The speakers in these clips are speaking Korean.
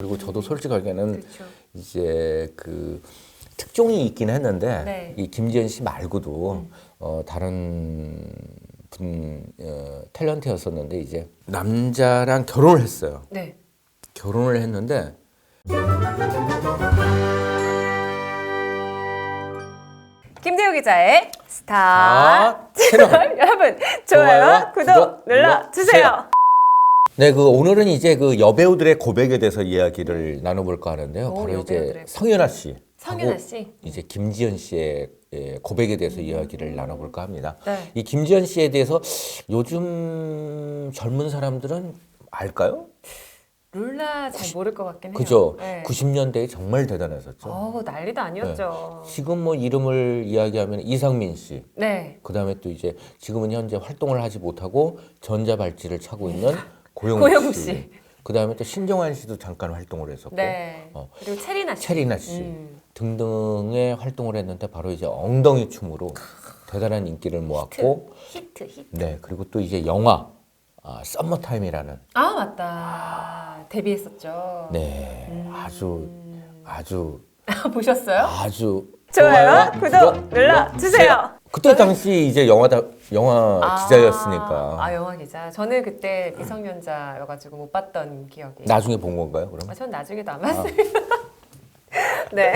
그리고 저도 솔직하게는 그렇죠. 이제 그 특종이 있긴 했는데 네. 이 김지연 씨 말고도 어, 다른 분 어, 탤런트였었는데 이제 남자랑 결혼을 했어요. 네. 결혼을 했는데 김대우 기자의 스타 채널 여러분 좋아요, 구독 눌러 주세요. 네, 그 오늘은 이제 그 여배우들의 고백에 대해서 이야기를 나눠볼까 하는데요. 오, 바로 이제 여배우들의 성현아 씨, 성현아 하고 씨. 이제 김지연 씨의 예, 고백에 대해서 이야기를 나눠볼까 합니다. 네. 이 김지연 씨에 대해서 요즘 젊은 사람들은 알까요? 룰라 잘 모를 것 같긴 해요. 그죠? 네. 90년대에 정말 대단했었죠. 어우 난리도 아니었죠. 지금 뭐 이름을 이야기하면 이상민 씨, 네. 그 다음에 또 이제 지금은 현재 활동을 하지 못하고 전자발찌를 차고 있는 고영욱, 고영욱 씨. 씨. 그 다음에 또 신정환 씨도 잠깐 활동을 했었고 네. 어. 그리고 체리나 씨. 체리나 씨 음. 등등의 활동을 했는데 바로 이제 엉덩이 춤으로 대단한 인기를 모았고 히트 히트. 네 그리고 또 이제 영화 아, 썸머타임이라는 아 맞다. 데뷔했었죠. 네 아주 아주 보셨어요? 아주 좋아요, 구독 눌러 주세요. 그때 당시 이제 영화 다 영화 기자였으니까 아 영화 기자. 저는 그때 미성년자여가지고 못 봤던 기억이. 나중에 본 건가요 그럼? 아, 전 나중에도 안 봤어요. 네.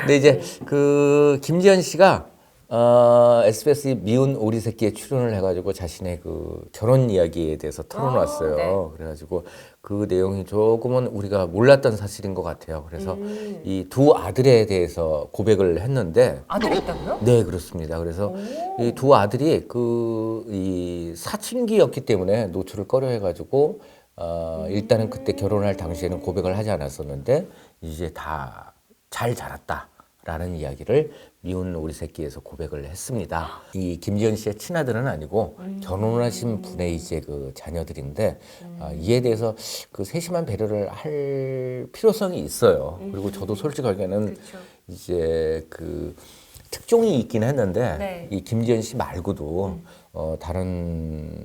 근데 이제 그 김지현 씨가 어, SBS 미운 오리 새끼에 출연을 해가지고 자신의 그 결혼 이야기에 대해서 털어놨어요. 아, 네. 그래가지고 그 내용이 조금은 우리가 몰랐던 사실인 것 같아요. 그래서 음. 이두 아들에 대해서 고백을 했는데 아들이 있다고요? 네 그렇습니다. 그래서 이 두 아들이 그 이 사춘기였기 때문에 노출을 꺼려해가지고 어, 일단은 그때 결혼할 당시에는 고백을 하지 않았었는데 이제 다 잘 자랐다 라는 이야기를 미운 우리 새끼에서 고백을 했습니다. 이 김지현 씨의 친아들은 아니고 결혼을 하신 분의 이제 그 자녀들인데 아, 이에 대해서 그 세심한 배려를 할 필요성이 있어요. 그리고 저도 솔직하게는 그렇죠. 이제 그 특종이 있긴 했는데 네. 이 김지연 씨 말고도 어, 다른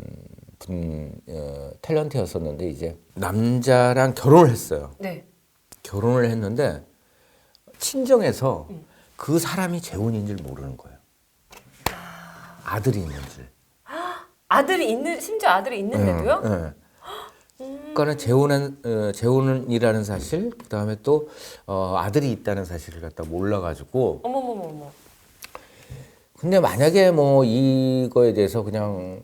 분 어, 탤런트였었는데 이제 남자랑 결혼을 했어요. 네. 결혼을 했는데 친정에서 그 사람이 재혼인 줄 모르는 거예요. 아들이 있는 줄. 아들이 있는 심지어 아들이 있는데도요? 예. 그러니까는 재혼한 어, 재혼이라는 사실, 그 다음에 또 어, 아들이 있다는 사실을 갖다 몰라가지고 어머머머머. 근데 만약에 뭐 이거에 대해서 그냥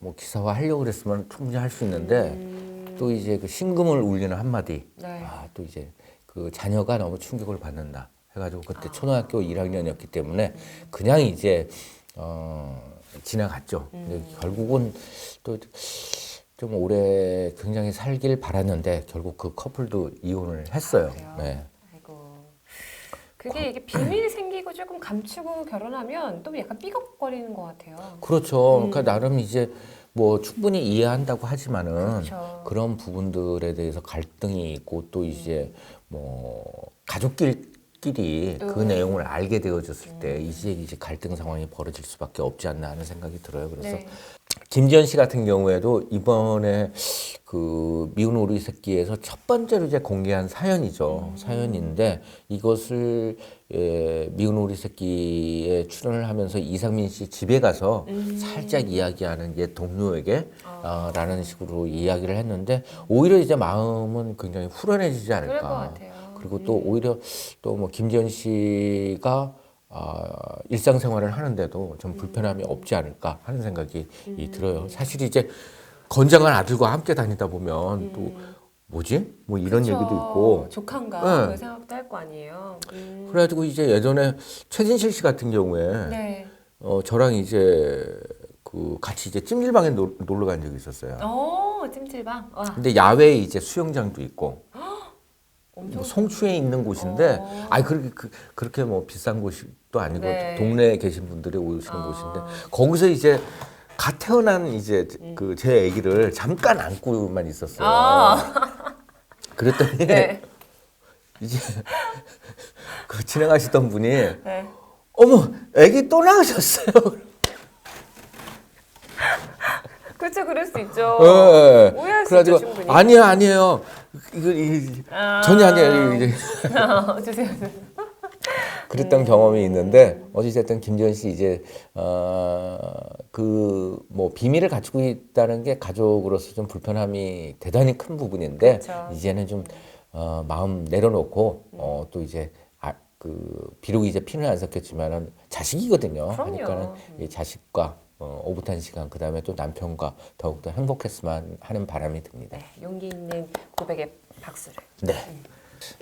뭐 기사화 하려고 그랬으면 충분히 할 수 있는데 또 이제 그 신금을 울리는 한마디 네. 아 또 이제 그 자녀가 너무 충격을 받는다 해가지고 그때 초등학교 1학년이었기 때문에 그냥 이제 어 지나갔죠. 근데 결국은 또 좀 오래 굉장히 살길 바랐는데 결국 그 커플도 이혼을 했어요. 그래요? 네. 아이고. 그게 이게 비밀이 생기고 조금 감추고 결혼하면 또 약간 삐걱거리는 것 같아요. 그렇죠. 음. 그러니까 나름 이제 뭐 충분히 이해한다고 하지만은 그렇죠. 그런 부분들에 대해서 갈등이 있고 또 이제 뭐 가족끼리 그 음. 내용을 알게 되어졌을 때 이제 이제 갈등 상황이 벌어질 수밖에 없지 않나 하는 생각이 들어요. 그래서 네. 김지현 씨 같은 경우에도 이번에 그 미운 오리 새끼에서 첫 번째로 이제 공개한 사연이죠. 사연인데 이것을 예, 미운 오리 새끼에 출연을 하면서 이상민 씨 집에 가서 살짝 이야기하는 옛 동료에게 어, 라는 식으로 이야기를 했는데 오히려 이제 마음은 굉장히 후련해지지 않을까. 그리고 또 오히려 또 뭐 김지현 씨가 아, 일상생활을 하는데도 좀 불편함이 없지 않을까 하는 생각이 이 들어요. 사실 이제 건장한 아들과 함께 다니다 보면 또 뭐지? 뭐 이런 그쵸. 얘기도 있고 조카인가 네. 그런 생각도 할 거 아니에요. 음. 그래가지고 이제 예전에 최진실 씨 같은 경우에 네. 어, 저랑 이제 그 같이 이제 찜질방에 놀, 놀러 간 적이 있었어요. 어 찜질방. 와 근데 야외에 이제 수영장도 있고 뭐 송추에 있는 곳인데 어. 아니 그렇게 그, 그렇게 뭐 비싼 곳도 아니고 네. 동네에 계신 분들이 오시는 아. 곳인데 거기서 이제 갓 태어난 이제 그 제 아기를 잠깐 안고만 있었어요. 아. 그랬더니 네. 이제 그 진행하시던 분이 네. 어머 아기 또 나으셨어요. 그렇죠, 그럴 수 있죠. 예. 오해할 수 그래가지고 있죠, 충분히. 아니에요, 아니에요. 이거 이, 아. 전혀 아니에요. 이제 주세요. 주세요. 그랬던 경험이 있는데 어찌됐든 김지현 씨 이제 어그 뭐 비밀을 갖추고 있다는 게 가족으로서 좀 불편함이 대단히 큰 부분인데 그렇죠. 이제는 좀 어, 마음 내려놓고 어, 또 이제 아, 그 비록 이제 피는 안 섞였지만은 자식이거든요. 그럼요. 그러니까는 이 자식과 어, 오붓한 시간 그 다음에 또 남편과 더욱더 행복했으면 하는 바람이 듭니다. 네, 용기 있는 고백의 박수를. 네.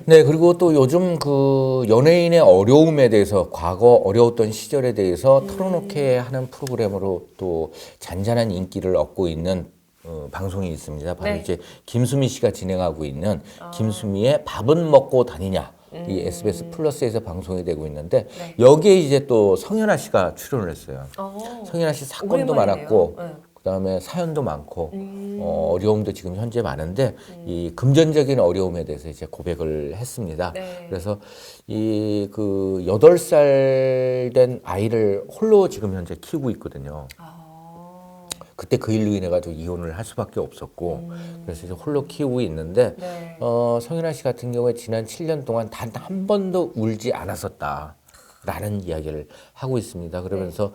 네, 그리고 또 요즘 그 연예인의 어려움에 대해서 과거 어려웠던 시절에 대해서 털어놓게 하는 프로그램으로 또 잔잔한 인기를 얻고 있는 어, 방송이 있습니다. 바로 네. 이제 김수미 씨가 진행하고 있는 김수미의 밥은 먹고 다니냐. 이 SBS 플러스에서 방송이 되고 있는데 네. 여기에 이제 또 성현아 씨가 출연을 했어요. 어. 성현아 씨 사건도 오랜만이네요. 많았고 네. 그다음에 사연도 많고 음. 어, 어려움도 지금 현재 많은데 이 금전적인 어려움에 대해서 이제 고백을 했습니다. 네. 그래서 이 그 여덟 살 된 아이를 홀로 지금 현재 키우고 있거든요. 아. 그때 그 일로 인해 가지고 이혼을 할 수밖에 없었고 그래서 이제 홀로 키우고 있는데 네. 어, 성윤아 씨 같은 경우에 지난 7년 동안 단 한 번도 울지 않았었다 라는 이야기를 하고 있습니다. 그러면서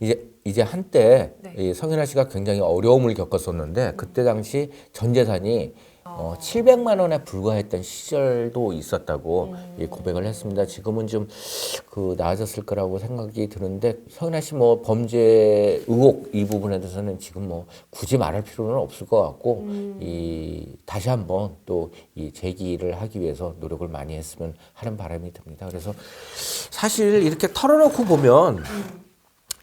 이제 이제 한때 네. 이 성윤아 씨가 굉장히 어려움을 겪었었는데 그때 당시 전 재산이 어, 700만 원에 불과했던 시절도 있었다고 이 고백을 했습니다. 지금은 좀 그 나아졌을 거라고 생각이 드는데 성윤아 씨 뭐 범죄 의혹 이 부분에 대해서는 지금 뭐 굳이 말할 필요는 없을 것 같고 이 다시 한번 또이 재기를 하기 위해서 노력을 많이 했으면 하는 바람이 듭니다. 그래서 사실 이렇게 털어놓고 보면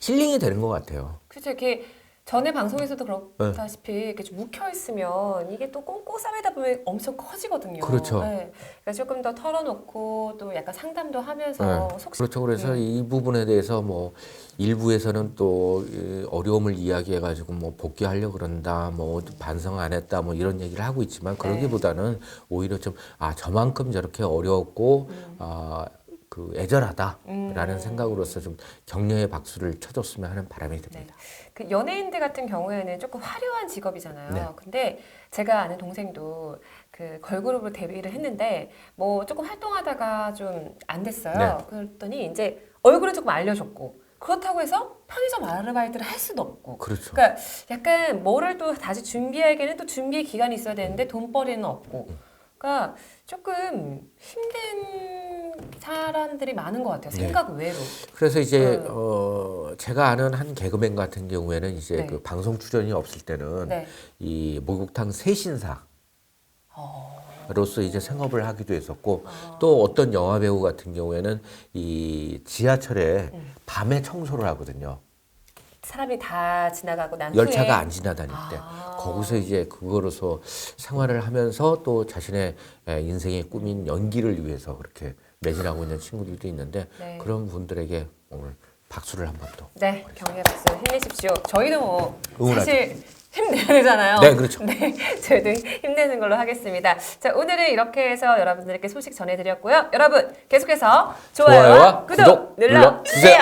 힐링이 되는 것 같아요. 그렇죠. 이렇게 전에 방송에서도 네. 그렇다시피 이렇게 좀 묵혀 있으면 이게 또 꽁꽁 싸매다 보면 엄청 커지거든요. 그렇죠. 네. 그러니까 조금 더 털어놓고 또 약간 상담도 하면서 네. 속 그렇죠. 그래서 이 부분에 대해서 뭐 일부에서는 또 이, 어려움을 이야기해가지고 뭐 복귀하려 그런다, 뭐 반성 안 했다, 뭐 이런 얘기를 하고 있지만 그러기보다는 오히려 좀 아 저만큼 저렇게 어려웠고 아. 그 애절하다라는 생각으로서 좀 격려의 박수를 쳐줬으면 하는 바람이 듭니다. 그 연예인들 같은 경우에는 조금 화려한 직업이잖아요. 네. 근데 제가 아는 동생도 그 걸그룹으로 데뷔를 했는데 뭐 조금 활동하다가 좀 안 됐어요. 네. 그랬더니 이제 얼굴은 조금 알려줬고 그렇다고 해서 편의점 아르바이트를 할 수도 없고 그렇죠. 그러니까 약간 뭐를 또 다시 준비하기에는 또 준비의 기간이 있어야 되는데 돈벌이는 없고 그러니까 조금 힘든 사람들이 많은 것 같아요. 네. 생각 외로. 그래서 이제 음. 어 제가 아는 한 개그맨 같은 경우에는 이제 네. 그 방송 출연이 없을 때는 네. 이 목욕탕 세신사 어. 로서 이제 생업을 하기도 했었고 또 어떤 영화 배우 같은 경우에는 이 지하철에 음. 밤에 청소를 하거든요. 사람이 다 지나가고 난 열차가 후에 안 지나다닐 때 아. 거기서 이제 그거로서 생활을 하면서 또 자신의 에, 인생의 꿈인 연기를 위해서 그렇게 매진하고 있는 친구들도 있는데 네. 그런 분들에게 오늘 박수를 한 번 더. 네, 경례 박수 힘내십시오. 저희도 뭐 응원하죠. 사실 힘내야 되잖아요. 네, 그렇죠. 네, 저희도 힘내는 걸로 하겠습니다. 자, 오늘은 이렇게 해서 여러분들께 소식 전해드렸고요. 여러분 계속해서 좋아요와, 좋아요와 구독, 구독 눌러주세요. 눌러주세요.